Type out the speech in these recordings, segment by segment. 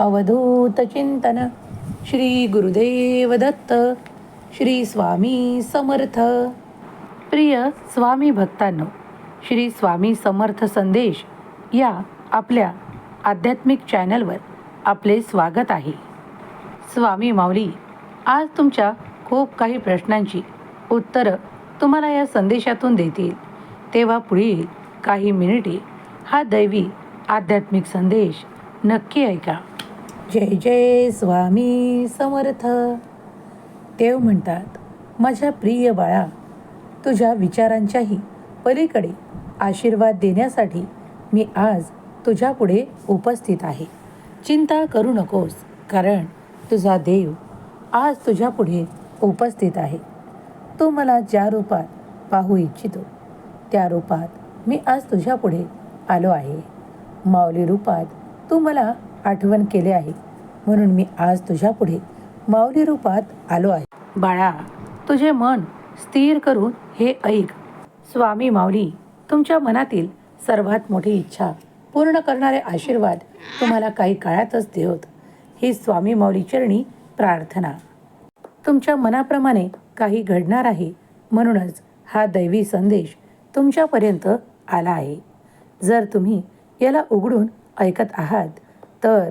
अवधूत चिंतन। श्री गुरुदेव दत्त श्री स्वामी समर्थ। प्रिय स्वामी भक्तांनो श्री स्वामी समर्थ संदेश या आपल्या आध्यात्मिक चॅनलवर आपले स्वागत आहे. स्वामी माऊली आज तुमच्या खूप काही प्रश्नांची उत्तरं तुम्हाला या संदेशातून देतील. तेव्हा पुढील काही मिनिटे हा दैवी आध्यात्मिक संदेश नक्की ऐका. जय जय स्वामी समर्थ. देव म्हणतात माझ्या प्रिय बाळा तुझ्या विचारांच्याही पलीकडे आशीर्वाद देण्यासाठी मी आज तुझ्यापुढे उपस्थित आहे. चिंता करू नकोस कारण तुझा देव आज तुझ्यापुढे उपस्थित आहे. तू मला ज्या रूपात पाहू इच्छितो त्या रूपात मी आज तुझ्यापुढे आलो आहे. माऊली रूपात तू मला आठवण केले आहे. म्हणून मी आज तुझ्यापुढे माऊली रूपात आलो आहे. बाळा तुझे मन स्थिर करून हे ऐक. स्वामी माऊली तुमच्या मनातील सर्वात मोठी इच्छा पूर्ण करणारे आशीर्वाद तुम्हाला काही काळातच देवत. ही स्वामी माऊली चरणी प्रार्थना. तुमच्या मनाप्रमाणे काही घडणार आहे म्हणूनच हा दैवी संदेश तुमच्यापर्यंत आला आहे. जर तुम्ही याला उघडून ऐकत आहात तर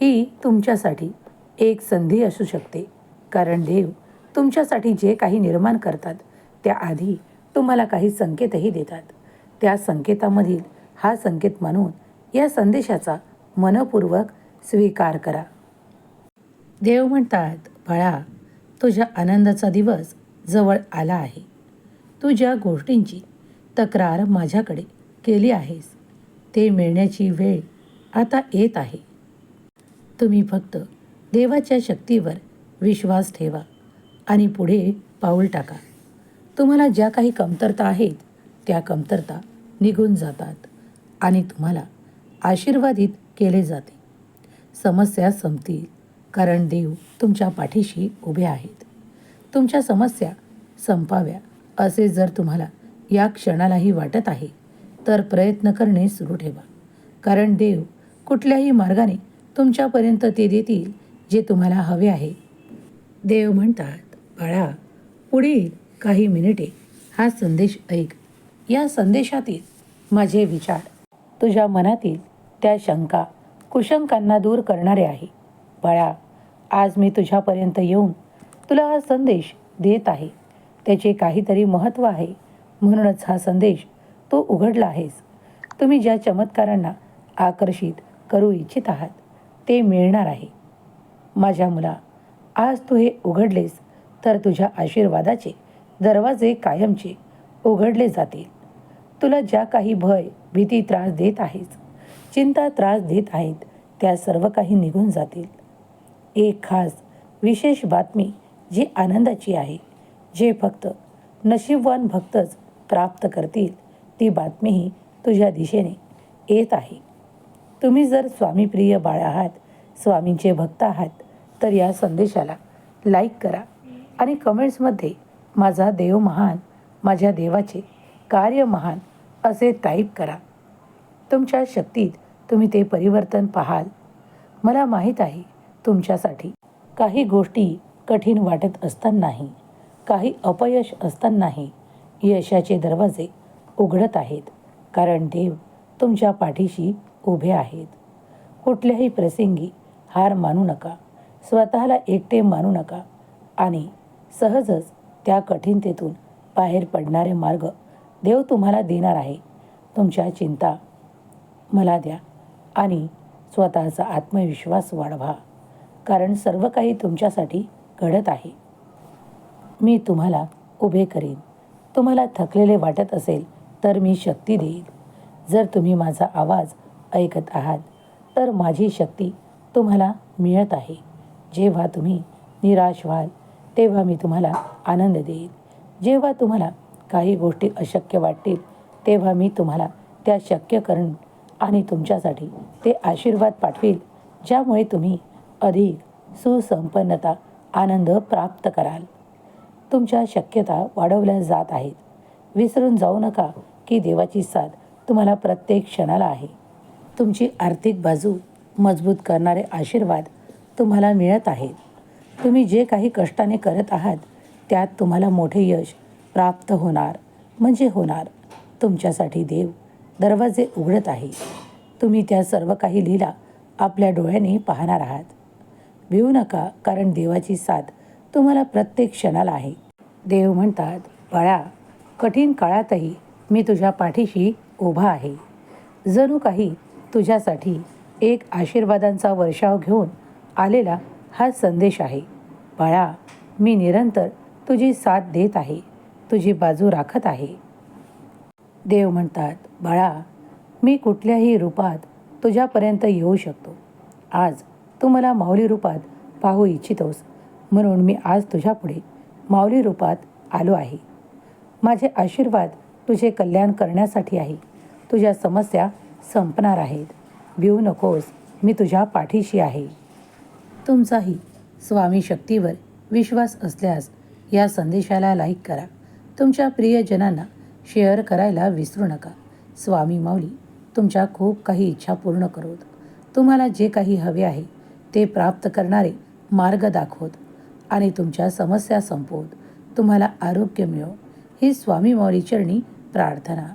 ही तुमच्यासाठी एक संधी असू शकते. कारण देव तुमच्यासाठी जे काही निर्माण करतात त्याआधी तुम्हाला काही संकेतही देतात. त्या संकेतामधील हा संकेत मानून या संदेशाचा मनपूर्वक स्वीकार करा. देव म्हणतात बाळा तुझ्या आनंदाचा दिवस जवळ आला आहे. तू ज्या गोष्टींची तक्रार माझ्याकडे केली आहेस ते मिळण्याची वेळ आता येत आहे. तुम्ही फक्त देवाच्या शक्तीवर विश्वास ठेवा आणि पुढे पाऊल टाका. तुम्हाला ज्या काही कमतरता आहेत त्या कमतरता निघून जातात आणि तुम्हाला आशीर्वादित केले जाते. समस्या संपतील कारण देव तुमच्या पाठीशी उभे आहेत. तुमच्या समस्या संपाव्या असे जर तुम्हाला या क्षणालाही वाटत आहे तर प्रयत्न करणे सुरू ठेवा. कारण देव कुठल्याही मार्गाने तुमच्यापर्यंत ते देतील जे तुम्हाला हवे आहे. देव म्हणतात बाळा पुढील काही मिनिटे हा संदेश ऐक. या संदेशातील माझे विचार तुझ्या मनातील त्या शंका कुशंकांना दूर करणारे आहे. बाळा आज मी तुझ्यापर्यंत येऊन तुला हा संदेश देत आहे. त्याचे काहीतरी महत्त्व आहे. म्हणूनच हा संदेश तो उघडला आहेस. तुम्ही ज्या चमत्कारांना आकर्षित करू इच्छित आहात ते मिळणार आहे. माझ्या मुला आज तू हे उघडलेस तर तुझ्या आशीर्वादाचे दरवाजे कायमचे उघडले जातील. तुला ज्या काही भय भीती त्रास देत आहेस चिंता त्रास देत आहेत त्या सर्व काही निघून जातील. एक खास विशेष बातमी जी आनंदाची आहे जे फक्त नशीबवान भक्तच प्राप्त करतील ती बातमीही तुझ्या दिशेने येत आहे. तुम्ही जर स्वामीप्रिय बाळ आहात स्वामींचे भक्त आहात तर या संदेशाला लाईक करा आणि कमेंट्समध्ये माझा देव महान माझ्या देवाचे कार्य महान असे टाईप करा. तुमच्या शक्तीत तुम्ही ते परिवर्तन पाहाल. मला माहीत आहे तुमच्यासाठी काही गोष्टी कठीण वाटत असतानाही काही अपयश असतानाही यशाचे दरवाजे उघडत आहेत. कारण देव तुमच्या पाठीशी उभे आहेत. कुठल्याही प्रसंगी हार मानू नका. स्वतःला एकटे मानू नका. आणि सहजच त्या कठीणतेतून बाहेर पडणारे मार्ग देव तुम्हाला देणार आहे. तुमच्या चिंता मला द्या आणि स्वतःचा आत्मविश्वास वाढवा. कारण सर्व काही तुमच्यासाठी घडत आहे. मी तुम्हाला उभे करीन. तुम्हाला थकलेले वाटत असेल तर मी शक्ती देईन. जर तुम्ही माझा आवाज ऐकत आहात. तर माझी शक्ती तुम्हाला मिळत आहे. जेव्हा तुम्ही निराश व्हाल तेव्हा मी तुम्हाला आनंद देईल जेव्हा तुम्हाला काही गोष्टी अशक्य वाटतील तेव्हा मी तुम्हाला त्या शक्य करण आणि तुमच्यासाठी ते आशीर्वाद पाठवील ज्यामुळे तुम्ही अधिक सुसंपन्नता आनंद प्राप्त कराल. तुमच्या शक्यता वाढवल्या जात आहेत. विसरून जाऊ नका की देवाची साथ तुम्हाला प्रत्येक क्षणाला आहे. तुमची आर्थिक बाजू मजबूत करणारे आशीर्वाद तुम्हाला मिळत आहेत. तुम्ही जे काही कष्टाने करत आहात त्यात तुम्हाला मोठे यश प्राप्त होणार म्हणजे होणार. तुमच्यासाठी देव दरवाजे उघडत आहे. तुम्ही त्या सर्व काही लीला आपल्या डोळ्याने पाहणार आहात. भिवू नका कारण देवाची साथ तुम्हाला प्रत्येक क्षणाला आहे. देव म्हणतात बाळा कठीण काळातही मी तुझ्या पाठीशी उभा आहे. जणू काही तुझ्यासाठी एक आशीर्वादांचा वर्षाव घेऊन आलेला हा संदेश आहे. बाळा मी निरंतर तुझी साथ देत आहे. तुझी बाजू राखत आहे. देव म्हणतात बाळा मी कुठल्याही रूपात तुझ्यापर्यंत येऊ शकतो. आज तू मला माऊली रूपात पाहू इच्छितोस. म्हणून मी आज तुझ्यापुढे माऊली रूपात आलो आहे. माझे आशीर्वाद तुझे कल्याण करण्यासाठी आहे. तुझ्या समस्या संपणार आहेत. भिवू नकोस मी तुझ्या पाठीशी आहे. तुमचाही स्वामी शक्तीवर विश्वास असल्यास या संदेशाला लाईक करा. तुमच्या प्रियजनांना शेअर करायला विसरू नका. स्वामी माऊली तुमच्या खूप काही इच्छा पूर्ण करोत. तुम्हाला जे काही हवे आहे ते प्राप्त करणारे मार्ग दाखवत आणि तुमच्या समस्या संपवत. तुम्हाला आरोग्य मिळो. ही स्वामी माऊली चरणी प्रार्थना.